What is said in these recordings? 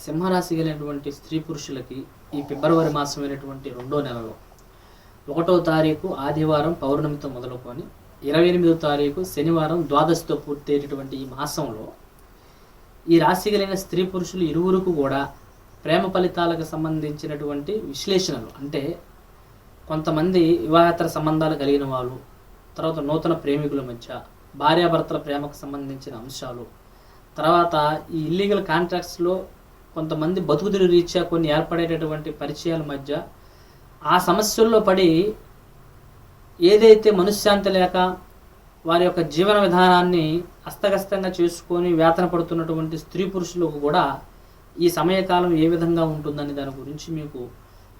సింహరాశి కలిగినటువంటి స్త్రీ పురుషులకి ఈ ఫిబ్రవరి మాసమైనటువంటి రెండో నెలలో ఒకటో తారీఖు ఆదివారం పౌర్ణమితో మొదలుకొని ఇరవై ఎనిమిదో తారీఖు శనివారం ద్వాదశితో పూర్తయ్యేటటువంటి ఈ మాసంలో ఈ రాశి కలిగిన స్త్రీ పురుషులు ఇరువురుకు కూడా ప్రేమ ఫలితాలకు సంబంధించినటువంటి విశ్లేషణలు అంటే కొంతమంది వివాహేతర సంబంధాలు కలిగిన వాళ్ళు తర్వాత నూతన ప్రేమికుల మధ్య భార్యాభర్తల ప్రేమకు సంబంధించిన అంశాలు తర్వాత ఈ ఇల్లీగల్ కాంట్రాక్ట్స్లో కొంతమంది బతుకుదురు రీత్యా కొన్ని ఏర్పడేటటువంటి పరిచయాల మధ్య ఆ సమస్యల్లో పడి ఏదైతే మనశ్శాంతి లేక వారి యొక్క జీవన విధానాన్ని అస్తగస్తంగా చేసుకొని వేతన పడుతున్నటువంటి స్త్రీ పురుషులకు కూడా ఈ సమయకాలం ఏ విధంగా ఉంటుందని దాని గురించి మీకు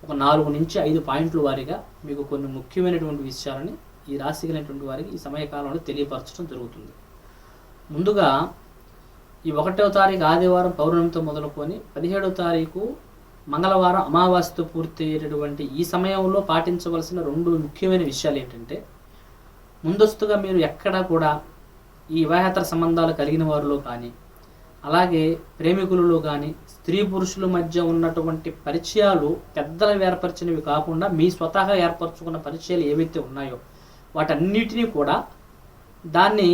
ఒక నాలుగు నుంచి ఐదు పాయింట్ల వారిగా మీకు కొన్ని ముఖ్యమైనటువంటి విషయాలని ఈ రాశి కలిగినటువంటి వారికి ఈ సమయకాలంలో తెలియపరచడం జరుగుతుంది. ముందుగా ఈ ఒకటో తారీఖు ఆదివారం పౌర్ణమితో మొదలుకొని పదిహేడో తారీఖు మంగళవారం అమావాస్యతో పూర్తి అయ్యేటటువంటి ఈ సమయంలో పాటించవలసిన రెండు ముఖ్యమైన విషయాలు ఏంటంటే ముందస్తుగా మీరు ఎక్కడా కూడా ఈ వివాహేతర సంబంధాలు కలిగిన వారిలో కానీ అలాగే ప్రేమికులలో కానీ స్త్రీ పురుషుల మధ్య ఉన్నటువంటి పరిచయాలు పెద్దలు ఏర్పరిచినవి కాకుండా మీ స్వతహా ఏర్పరచుకున్న పరిచయాలు ఏవైతే ఉన్నాయో వాటన్నిటినీ కూడా దాన్ని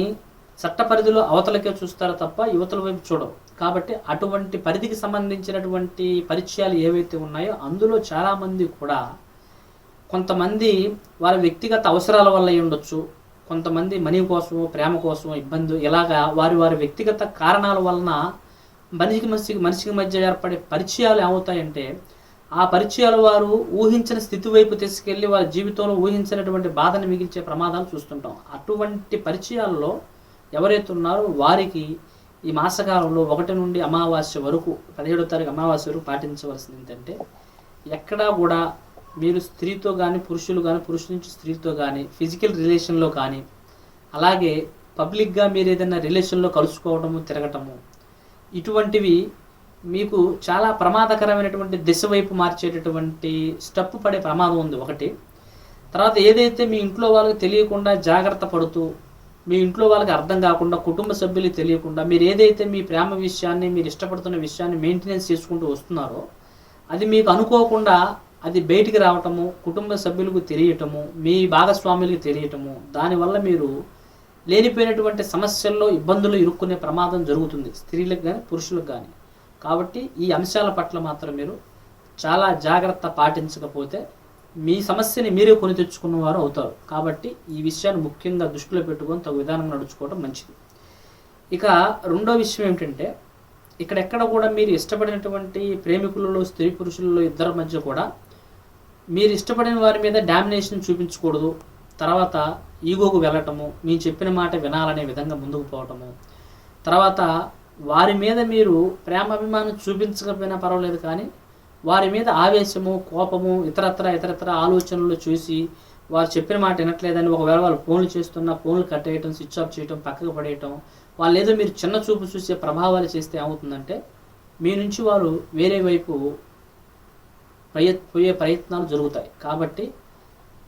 చట్ట పరిధిలో అవతలకే చూస్తారు తప్ప యువతల వైపు చూడవు. కాబట్టి అటువంటి పరిధికి సంబంధించినటువంటి పరిచయాలు ఏవైతే ఉన్నాయో అందులో చాలామంది కూడా కొంతమంది వారి వ్యక్తిగత అవసరాల వల్ల ఉండొచ్చు. కొంతమంది మనీ కోసం ప్రేమ కోసం ఇబ్బంది ఇలాగా వారి వారి వ్యక్తిగత కారణాల వలన మనిషికి మనిషికి మనిషికి మధ్య ఏర్పడే పరిచయాలు ఏమవుతాయంటే ఆ పరిచయాలు వారు ఊహించిన స్థితి వైపు తీసుకెళ్ళి వారి జీవితంలో ఊహించినటువంటి బాధను మిగిల్చే ప్రమాదాలు చూస్తుంటాం. అటువంటి పరిచయాల్లో ఎవరైతే ఉన్నారో వారికి ఈ మాసకాలంలో ఒకటి నుండి అమావాస్య వరకు పదిహేడో తారీఖు అమావాస్య వరకు పాటించవలసింది ఏంటంటే ఎక్కడా కూడా మీరు స్త్రీతో కానీ పురుషులు కానీ పురుషుల నుంచి స్త్రీతో కానీ ఫిజికల్ రిలేషన్లో కానీ అలాగే పబ్లిక్గా మీరు ఏదైనా రిలేషన్లో కలుసుకోవడము తిరగటము ఇటువంటివి మీకు చాలా ప్రమాదకరమైనటువంటి దిశ వైపు మార్చేటటువంటి స్టెప్ పడే ప్రమాదం ఉంది ఒకటి. తర్వాత ఏదైతే మీ ఇంట్లో వాళ్ళకి తెలియకుండా జాగ్రత్త పడుతూ మీ ఇంట్లో వాళ్ళకి అర్థం కాకుండా కుటుంబ సభ్యులకి తెలియకుండా మీరు ఏదైతే మీ ప్రేమ విషయాన్ని మీరు ఇష్టపడుతున్న విషయాన్ని మెయింటెనెన్స్ చేసుకుంటూ వస్తున్నారో అది మీకు అనుకోకుండా అది బయటికి రావటము కుటుంబ సభ్యులకు తెలియటము మీ భాగస్వాములకు తెలియటము దానివల్ల మీరు లేనిపోయినటువంటి సమస్యల్లో ఇబ్బందులు ఇరుక్కునే ప్రమాదం జరుగుతుంది స్త్రీలకు కానీ పురుషులకు కానీ కాబట్టి ఈ అంశాల పట్ల మాత్రం మీరు చాలా జాగ్రత్త పాటించకపోతే మీ సమస్యని మీరే కొని తెచ్చుకున్న వారు అవుతారు. కాబట్టి ఈ విషయాన్ని ముఖ్యంగా దృష్టిలో పెట్టుకొని తగు విధానంగా నడుచుకోవడం మంచిది. ఇక రెండో విషయం ఏమిటంటే ఇక్కడెక్కడ కూడా మీరు ఇష్టపడినటువంటి ప్రేమికులలో స్త్రీ పురుషులలో ఇద్దరి మధ్య కూడా మీరు ఇష్టపడిన వారి మీద డామినేషన్ చూపించకూడదు. తర్వాత ఈగోకు వెళ్ళటము మీరు చెప్పిన మాట వినాలనే విధంగా ముందుకు పోవటము. తర్వాత వారి మీద మీరు ప్రేమాభిమానం చూపించకపోయినా పర్వాలేదు కానీ వారి మీద ఆవేశము కోపము ఇతరత్ర ఇతరత్ర ఆలోచనలు చూసి వారు చెప్పిన మాట వినట్లేదని ఒకవేళ వాళ్ళు ఫోన్లు చేస్తున్నా ఫోన్లు కట్టేయటం స్విచ్ ఆఫ్ చేయటం పక్కకు పడేయటం వాళ్ళు ఏదో మీరు చిన్న చూపు చూసే ప్రభావాలు చేస్తే ఏమవుతుందంటే మీ నుంచి వారు వేరే వైపు ప్రయత్ పోయే ప్రయత్నాలు జరుగుతాయి. కాబట్టి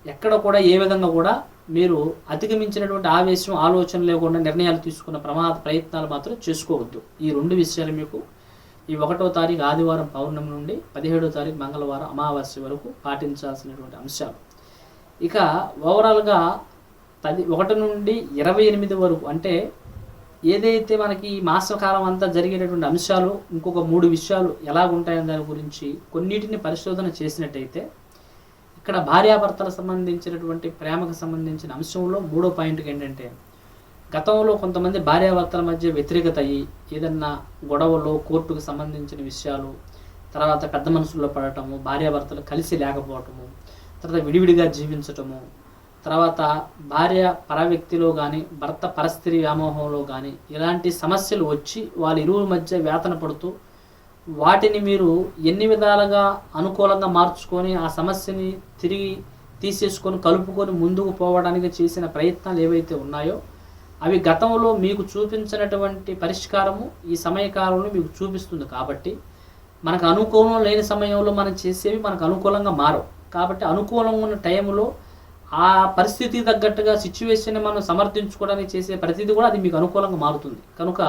ఎక్కడ కూడా ఏ విధంగా కూడా మీరు అధిగమించినటువంటి ఆవేశం ఆలోచన లేకుండా నిర్ణయాలు తీసుకున్న ప్రమాద ప్రయత్నాలు మాత్రం చేసుకోవద్దు. ఈ రెండు విషయాలు మీకు ఈ ఒకటో తారీఖు ఆదివారం పౌర్ణమి నుండి పదిహేడో తారీఖు మంగళవారం అమావాస్య వరకు పాటించాల్సినటువంటి అంశాలు. ఇక ఓవరాల్గా పది ఒకటి నుండి ఇరవై ఎనిమిది వరకు అంటే ఏదైతే మనకి మాసకాలం అంతా జరిగేటటువంటి అంశాలు ఇంకొక మూడు విషయాలు ఎలా ఉంటాయనే దాని గురించి కొన్నిటిని పరిశోధన చేసినట్టయితే ఇక్కడ భార్యాభర్తలకు సంబంధించినటువంటి ప్రేమకు సంబంధించిన అంశంలో మూడో పాయింట్ ఏంటంటే గతంలో కొంతమంది భార్యాభర్తల మధ్య వ్యతిరేకత అయ్యి ఏదన్నా గొడవలు కోర్టుకు సంబంధించిన విషయాలు తర్వాత పెద్ద మనసుల్లో పడటము భార్యాభర్తలు కలిసి లేకపోవటము తర్వాత విడివిడిగా జీవించటము తర్వాత భార్య పరవ్యక్తిలో కానీ భర్త పరస్త్రీ వ్యామోహంలో కానీ ఇలాంటి సమస్యలు వచ్చి వాళ్ళ ఇరువుల మధ్య వేతన పడుతూ వాటిని మీరు ఎన్ని విధాలుగా అనుకూలంగా మార్చుకొని ఆ సమస్యని తిరిగి తీసేసుకొని కలుపుకొని ముందుకు పోవడానికి చేసిన ప్రయత్నాలు ఏవైతే ఉన్నాయో అవి గతంలో మీకు చూపించినటువంటి పరిష్కారము ఈ సమయకాలంలో మీకు చూపిస్తుంది కాబట్టి మనకు అనుకూలం లేని సమయంలో మనం చేసేవి మనకు అనుకూలంగా మారవు. కాబట్టి అనుకూలంగా ఉన్న టైంలో ఆ పరిస్థితికి తగ్గట్టుగా సిచ్యువేషన్ని మనం సమర్థించుకోవడానికి చేసే ప్రతిదీ కూడా అది మీకు అనుకూలంగా మారుతుంది. కనుక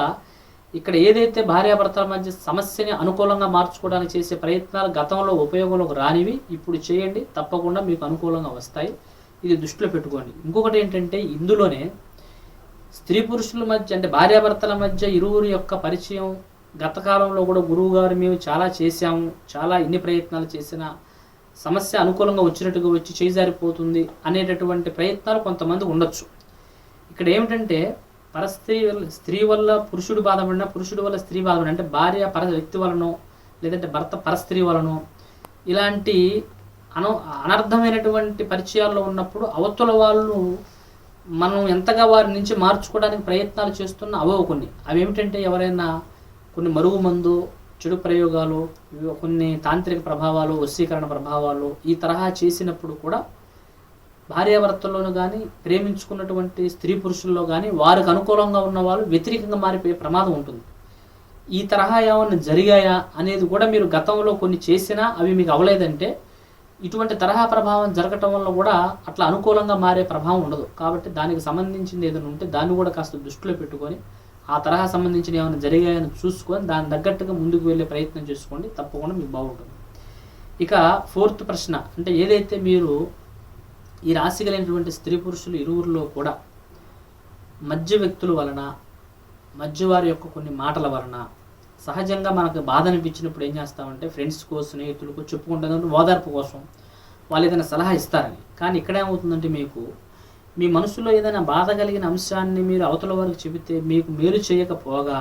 ఇక్కడ ఏదైతే భార్యాభర్తల మధ్య సమస్యని అనుకూలంగా మార్చుకోవడానికి చేసే ప్రయత్నాలు గతంలో ఉపయోగంలోకి రానివి ఇప్పుడు చేయండి తప్పకుండా మీకు అనుకూలంగా వస్తాయి. ఇది దృష్టిలో పెట్టుకోండి. ఇంకొకటి ఏంటంటే ఇందులోనే స్త్రీ పురుషుల మధ్య అంటే భార్యాభర్తల మధ్య ఇరువురి యొక్క పరిచయం గతకాలంలో కూడా గురువు గారు మేము చాలా చేశాము. చాలా ఎన్ని ప్రయత్నాలు చేసినా సమస్య అనుకూలంగా వచ్చినట్టుగా వచ్చి చేజారిపోతుంది అనేటటువంటి ప్రయత్నాలు కొంతమంది ఉండొచ్చు. ఇక్కడ ఏమిటంటే పరస్త్రీ వల్ల స్త్రీ వల్ల పురుషుడు బాధపడినా పురుషుడు వల్ల స్త్రీ బాధపడినా అంటే భార్య పర వ్యక్తి వలనో లేదంటే భర్త పరస్త్రీ వలనో ఇలాంటి అను అనర్థమైనటువంటి పరిచయాల్లో ఉన్నప్పుడు అవతల వాళ్ళు మనం ఎంతగా వారి నుంచి మార్చుకోవడానికి ప్రయత్నాలు చేస్తున్న అవో కొన్ని. అవి ఏమిటంటే ఎవరైనా కొన్ని మరుగు మందు చెడు ప్రయోగాలు కొన్ని తాంత్రిక ప్రభావాలు వశీకరణ ప్రభావాలు ఈ తరహా చేసినప్పుడు కూడా భార్యాభర్తల్లోనూ కానీ ప్రేమించుకున్నటువంటి స్త్రీ పురుషుల్లో కానీ వారికి అనుకూలంగా ఉన్న వాళ్ళు వ్యతిరేకంగా మారిపోయే ప్రమాదం ఉంటుంది. ఈ తరహా ఏమన్నా జరిగాయా అనేది కూడా మీరు గతంలో కొన్ని చేసినా అవి మీకు అవలేదంటే ఇటువంటి తరహా ప్రభావం జరగటం వల్ల కూడా అట్లా అనుకూలంగా మారే ప్రభావం ఉండదు. కాబట్టి దానికి సంబంధించింది ఏదైనా ఉంటే దాన్ని కూడా కాస్త దృష్టిలో పెట్టుకొని ఆ తరహా సంబంధించిన ఏమైనా జరిగాయని చూసుకొని దాని తగ్గట్టుగా ముందుకు వెళ్ళే ప్రయత్నం చేసుకోండి. తప్పకుండా మీకు బాగుంటుంది. ఇక ఫోర్త్ ప్రశ్న అంటే ఏదైతే మీరు ఈ రాశి కలిగినటువంటి స్త్రీ పురుషులు ఇరువురిలో కూడా మధ్య వ్యక్తుల వలన మధ్య వారి యొక్క కొన్ని మాటల వలన సహజంగా మనకు బాధ అనిపించినప్పుడు ఏం చేస్తామంటే ఫ్రెండ్స్కో స్నేహితులకు చెప్పుకుంటాం. ఓదార్పు కోసం వాళ్ళు ఏదైనా సలహా ఇస్తారని. కానీ ఇక్కడ ఏమవుతుందంటే మీకు మీ మనసులో ఏదైనా బాధ కలిగిన అంశాన్ని మీరు అవతల వారికి చెబితే మీకు మేలు చేయకపోగా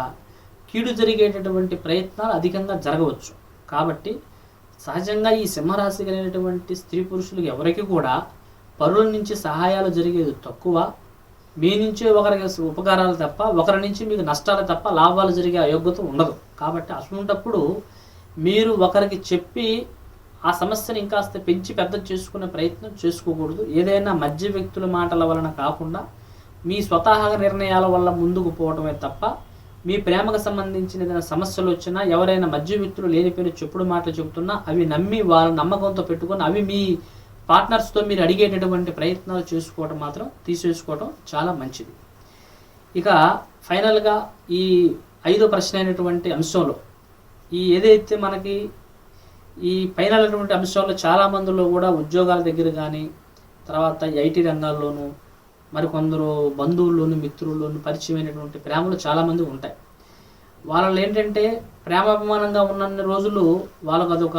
కీడు జరిగేటటువంటి ప్రయత్నాలు అధికంగా జరగవచ్చు. కాబట్టి సహజంగా ఈ సింహరాశి కలిగినటువంటి స్త్రీ పురుషులకు ఎవరికి కూడా పరుల నుంచి సహాయాలు జరిగేది తక్కువ. మీ నుంచి ఒకరికి ఉపకారాలు తప్ప ఒకరి నుంచి మీకు నష్టాలు తప్ప లాభాలు జరిగే అయోగ్యత ఉండదు. కాబట్టి అసలుంటప్పుడు మీరు ఒకరికి చెప్పి ఆ సమస్యను ఇంకాస్త పెంచి పెద్ద చేసుకునే ప్రయత్నం చేసుకోకూడదు. ఏదైనా మధ్య వ్యక్తుల మాటల వలన కాకుండా మీ స్వతహాగా నిర్ణయాల వల్ల ముందుకు పోవటమే తప్ప మీ ప్రేమకు సంబంధించిన ఏదైనా సమస్యలు వచ్చినా ఎవరైనా మధ్య వ్యక్తులు లేనిపోయిన చెప్పుడు మాటలు చెబుతున్నా అవి నమ్మి వాళ్ళ నమ్మకంతో పెట్టుకొని అవి మీ పార్ట్నర్స్తో మీరు అడిగేటటువంటి ప్రయత్నాలు చేసుకోవడం మాత్రం తీసేసుకోవడం చాలా మంచిది. ఇక ఫైనల్గా ఈ ఐదో ప్రశ్న అయినటువంటి అంశంలో ఈ ఏదైతే మనకి ఈ పైన ఉన్నటువంటి అంశాల్లో చాలా మందిలో కూడా ఉద్యోగాల దగ్గర కానీ తర్వాత ఐటీ రంగాల్లోనూ మరికొందరు బంధువుల్లోను మిత్రుల్లోను పరిచయమైనటువంటి ప్రేమలు చాలామంది ఉంటాయి. వాళ్ళలో ఏంటంటే ప్రేమాభిమానంగా ఉన్నన్ని రోజులు వాళ్ళకు అదొక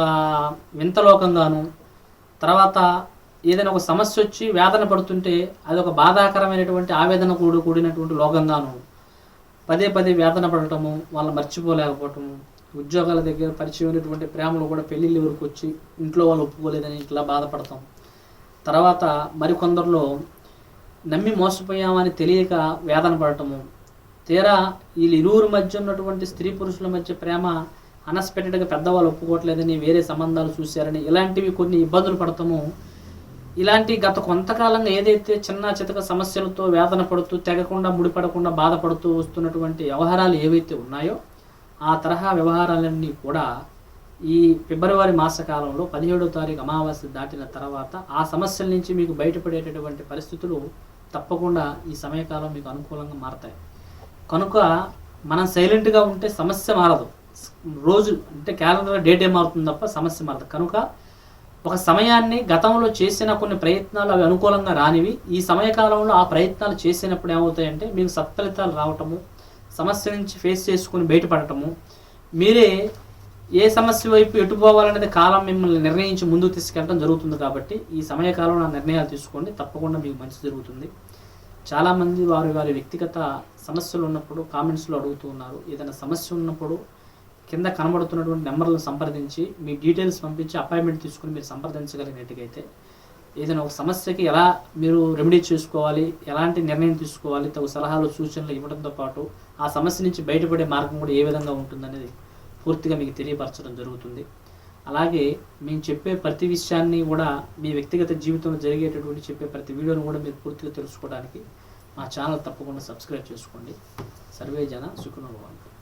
వింతలోకంగాను తర్వాత ఏదైనా ఒక సమస్య వచ్చి వేదన పడుతుంటే అది ఒక బాధాకరమైనటువంటి ఆవేదన కూడు కూడినటువంటి లోకంగాను పదే పదే వేదన పడటము వాళ్ళని మర్చిపోలేకపోవటము ఉద్యోగాల దగ్గర పరిచయమైనటువంటి ప్రేమలు కూడా పెళ్ళిళ్ళ వరకు వచ్చి ఇంట్లో వాళ్ళు ఒప్పుకోలేదని ఇట్లా బాధపడతాం. తర్వాత మరికొందరిలో నమ్మి మోసపోయామని తెలియక వేదన పడటము. తీరా వీళ్ళు ఇరువురు మధ్య ఉన్నటువంటి స్త్రీ పురుషుల మధ్య ప్రేమ అన్ఎక్స్పెక్టెడ్గా పెద్దవాళ్ళు ఒప్పుకోవట్లేదని వేరే సంబంధాలు చూశారని ఇలాంటివి కొన్ని ఇబ్బందులు పడతాము. ఇలాంటి గత కొంతకాలంగా ఏదైతే చిన్న చితక సమస్యలతో వేదన పడుతూ తెగకుండా ముడిపడకుండా బాధపడుతూ వస్తున్నటువంటి వ్యవహారాలు ఏవైతే ఉన్నాయో ఆ తరహా వ్యవహారాలన్నీ కూడా ఈ ఫిబ్రవరి మాసకాలంలో పదిహేడో తారీఖు అమావాస్య దాటిన తర్వాత ఆ సమస్యల నుంచి మీకు బయటపడేటటువంటి పరిస్థితులు తప్పకుండా ఈ సమయకాలం మీకు అనుకూలంగా మారతాయి. కనుక మనం సైలెంట్గా ఉంటే సమస్య మారదు. రోజు అంటే క్యాలెండర్ డేట్ మారుతుంది తప్ప సమస్య మారదు. కనుక ఒక సమయాన్ని గతంలో చేసిన కొన్ని ప్రయత్నాలు అవి అనుకూలంగా రానివి. ఈ సమయకాలంలో ఆ ప్రయత్నాలు చేసినప్పుడు ఏమవుతాయంటే మీకు సత్ఫలితాలు రావటము సమస్య నుంచి ఫేస్ చేసుకుని బయటపడటము. మీరే ఏ సమస్య వైపు ఎటు పోవాలనేది కాలం మిమ్మల్ని నిర్ణయించి ముందుకు తీసుకెళ్ళడం జరుగుతుంది కాబట్టి ఈ సమయకాలంలో ఆ నిర్ణయాలు తీసుకోండి. తప్పకుండా మీకు మంచి జరుగుతుంది. చాలామంది వారి వారి వ్యక్తిగత సమస్యలు ఉన్నప్పుడు కామెంట్స్లో అడుగుతూ ఉన్నారు. ఏదైనా సమస్య ఉన్నప్పుడు కింద కనబడుతున్నటువంటి నెంబర్లను సంప్రదించి మీ డీటెయిల్స్ పంపించి అపాయింట్మెంట్ తీసుకుని మీరు సంప్రదించగలిగినట్టుగైతే ఏదైనా ఒక సమస్యకి ఎలా మీరు రెమెడీ చేసుకోవాలి ఎలాంటి నిర్ణయం తీసుకోవాలి తగు సలహాలు సూచనలు ఇవ్వడంతో పాటు ఆ సమస్య నుంచి బయటపడే మార్గం కూడా ఏ విధంగా ఉంటుందనేది పూర్తిగా మీకు తెలియపరచడం జరుగుతుంది. అలాగే మేము చెప్పే ప్రతి విషయాన్ని కూడా మీ వ్యక్తిగత జీవితంలో జరిగేటటువంటి చెప్పే ప్రతి వీడియోను కూడా మీరు పూర్తిగా తెలుసుకోవడానికి మా ఛానల్ తప్పకుండా సబ్స్క్రైబ్ చేసుకోండి. సర్వే జన సుఖనుభవం